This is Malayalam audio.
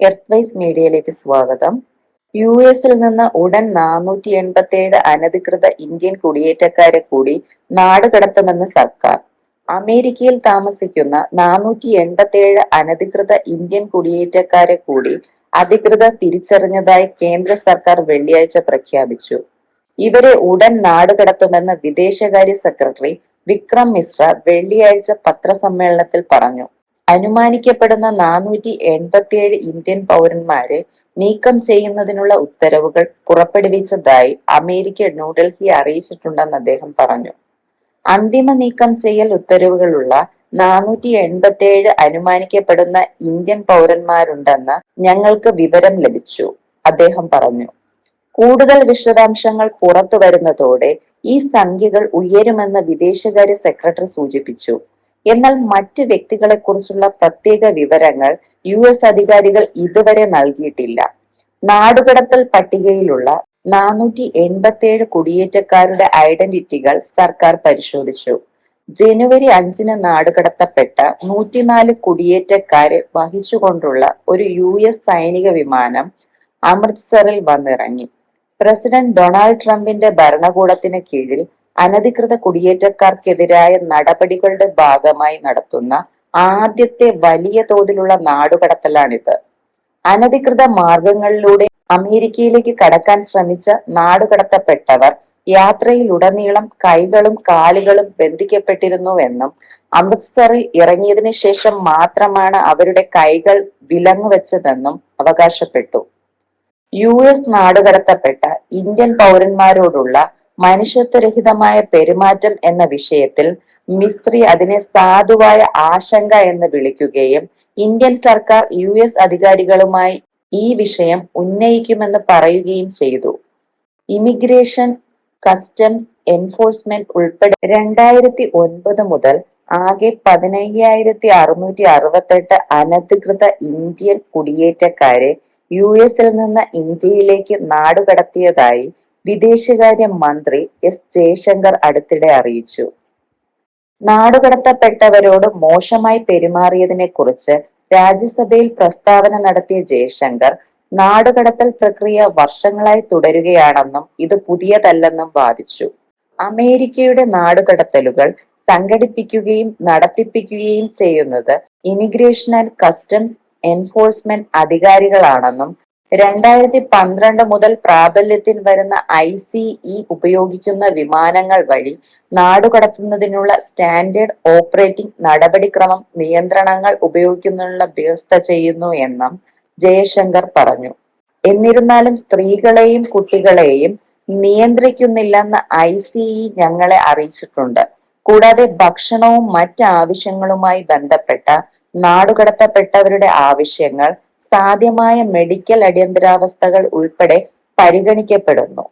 എർത്ത്വൈസ് മീഡിയയിലേക്ക് സ്വാഗതം. യു എസിൽ നിന്ന് ഉടൻ നാനൂറ്റി എൺപത്തിയേഴ് അനധികൃത ഇന്ത്യൻ കുടിയേറ്റക്കാരെ കൂടി നാടുകടത്തുമെന്ന് സർക്കാർ. അമേരിക്കയിൽ താമസിക്കുന്ന നാനൂറ്റി എൺപത്തിയേഴ് അനധികൃത ഇന്ത്യൻ കുടിയേറ്റക്കാരെ കൂടി അധികൃതർ തിരിച്ചറിഞ്ഞതായി കേന്ദ്ര സർക്കാർ വെള്ളിയാഴ്ച പ്രഖ്യാപിച്ചു. ഇവരെ ഉടൻ നാടുകടത്തുമെന്ന് വിദേശകാര്യ സെക്രട്ടറി വിക്രം മിശ്ര വെള്ളിയാഴ്ച പത്രസമ്മേളനത്തിൽ പറഞ്ഞു. അനുമാനിക്കപ്പെടുന്ന നാനൂറ്റി എൺപത്തിയേഴ് ഇന്ത്യൻ പൗരന്മാരെ നീക്കം ചെയ്യുന്നതിനുള്ള ഉത്തരവുകൾ പുറപ്പെടുവിച്ചതായി അമേരിക്ക ന്യൂഡൽഹി അറിയിച്ചിട്ടുണ്ടെന്ന് അദ്ദേഹം പറഞ്ഞു. അന്തിമ നീക്കം ചെയ്യൽ ഉത്തരവുകളുള്ള നാനൂറ്റി എൺപത്തിയേഴ് അനുമാനിക്കപ്പെടുന്ന ഇന്ത്യൻ പൗരന്മാരുണ്ടെന്ന് ഞങ്ങൾക്ക് വിവരം ലഭിച്ചു അദ്ദേഹം പറഞ്ഞു. കൂടുതൽ വിശദാംശങ്ങൾ പുറത്തു വരുന്നതോടെ ഈ സംഖ്യകൾ ഉയരുമെന്ന് വിദേശകാര്യ സെക്രട്ടറി സൂചിപ്പിച്ചു. എന്നാൽ മറ്റ് വ്യക്തികളെക്കുറിച്ചുള്ള പ്രത്യേക വിവരങ്ങൾ യു എസ് അധികാരികൾ ഇതുവരെ നൽകിയിട്ടില്ല. നാടുകടത്തൽ പട്ടികയിലുള്ള നാനൂറ്റി എൺപത്തിയേഴ് കുടിയേറ്റക്കാരുടെ ഐഡന്റിറ്റികൾ സർക്കാർ പരിശോധിച്ചു. ജനുവരി അഞ്ചിന് നാടുകടത്തപ്പെട്ട നൂറ്റിനാല് കുടിയേറ്റക്കാരെ വഹിച്ചുകൊണ്ടുള്ള ഒരു യു എസ് സൈനിക വിമാനം അമൃത്സറിൽ വന്നിറങ്ങി. പ്രസിഡന്റ് ഡൊണാൾഡ് ട്രംപിന്റെ ഭരണകൂടത്തിന് കീഴിൽ അനധികൃത കുടിയേറ്റക്കാർക്കെതിരായ നടപടികളുടെ ഭാഗമായി നടത്തുന്ന ആദ്യത്തെ വലിയ തോതിലുള്ള നാടുകടത്തലാണിത്. അനധികൃത മാർഗങ്ങളിലൂടെ അമേരിക്കയിലേക്ക് കടക്കാൻ ശ്രമിച്ച നാടുകടത്തപ്പെട്ടവർ യാത്രയിലുടനീളം കൈകളും കാലുകളും ബന്ധിക്കപ്പെട്ടിരുന്നുവെന്നും അമൃത്സറിൽ ഇറങ്ങിയതിനു ശേഷം മാത്രമാണ് അവരുടെ കൈകൾ വിലങ്ങുവെച്ചതെന്നും അവകാശപ്പെട്ടു. യു എസ് നാടുകടത്തപ്പെട്ട ഇന്ത്യൻ പൗരന്മാരോടുള്ള മനുഷ്യത്വരഹിതമായ പെരുമാറ്റം എന്ന വിഷയത്തിൽ മിസ്രി അതിനെ സാധുവായ ആശങ്ക എന്ന് വിളിക്കുകയും ഇന്ത്യൻ സർക്കാർ യു എസ് അധികാരികളുമായി ഈ വിഷയം ഉന്നയിക്കുമെന്ന് പറയുകയും ചെയ്തു. ഇമിഗ്രേഷൻ കസ്റ്റംസ് എൻഫോഴ്സ്മെന്റ് ഉൾപ്പെടെ രണ്ടായിരത്തി ഒൻപത് മുതൽ ആകെ പതിനയ്യായിരത്തി അറുന്നൂറ്റി അറുപത്തെട്ട് അനധികൃത ഇന്ത്യൻ കുടിയേറ്റക്കാരെ യു എസിൽ നിന്ന് ഇന്ത്യയിലേക്ക് നാടുകടത്തിയതായി വിദേശകാര്യ മന്ത്രി എസ് ജയശങ്കർ അടുത്തിടെ അറിയിച്ചു. നാടുകടത്തപ്പെട്ടവരോട് മോശമായി പെരുമാറിയതിനെ കുറിച്ച് രാജ്യസഭയിൽ പ്രസ്താവന നടത്തിയ ജയശങ്കർ നാടുകടത്തൽ പ്രക്രിയ വർഷങ്ങളായി തുടരുകയാണെന്നും ഇത് പുതിയതല്ലെന്നും വാദിച്ചു. അമേരിക്കയുടെ നാടുകടത്തലുകൾ സംഘടിപ്പിക്കുകയും നടത്തിപ്പിക്കുകയും ചെയ്യുന്നത് ഇമിഗ്രേഷൻ ആൻഡ് കസ്റ്റംസ് എൻഫോഴ്സ്മെന്റ് അധികാരികളാണെന്നും രണ്ടായിരത്തി പന്ത്രണ്ട് മുതൽ പ്രാബല്യത്തിൽ വരുന്ന ഐ സി ഇ ഉപയോഗിക്കുന്ന വിമാനങ്ങൾ വഴി നാടുകടത്തുന്നതിനുള്ള സ്റ്റാൻഡേർഡ് ഓപ്പറേറ്റിംഗ് നടപടിക്രമം നിയന്ത്രണങ്ങൾ ഉപയോഗിക്കുന്നതിനുള്ള വ്യവസ്ഥ ചെയ്യുന്നു എന്നും ജയശങ്കർ പറഞ്ഞു. എന്നിരുന്നാലും സ്ത്രീകളെയും കുട്ടികളെയും നിയന്ത്രിക്കുന്നില്ലെന്ന് ഐ സി ഇ ഞങ്ങളെ അറിയിച്ചിട്ടുണ്ട്. കൂടാതെ ഭക്ഷണവും മറ്റ് ആവശ്യങ്ങളുമായി ബന്ധപ്പെട്ട നാടുകടത്തപ്പെട്ടവരുടെ ആവശ്യങ്ങൾ സാധ്യമായ മെഡിക്കൽ അടിയന്തരാവസ്ഥകൾ ഉൾപ്പെടെ പരിഗണിക്കപ്പെടുന്നു.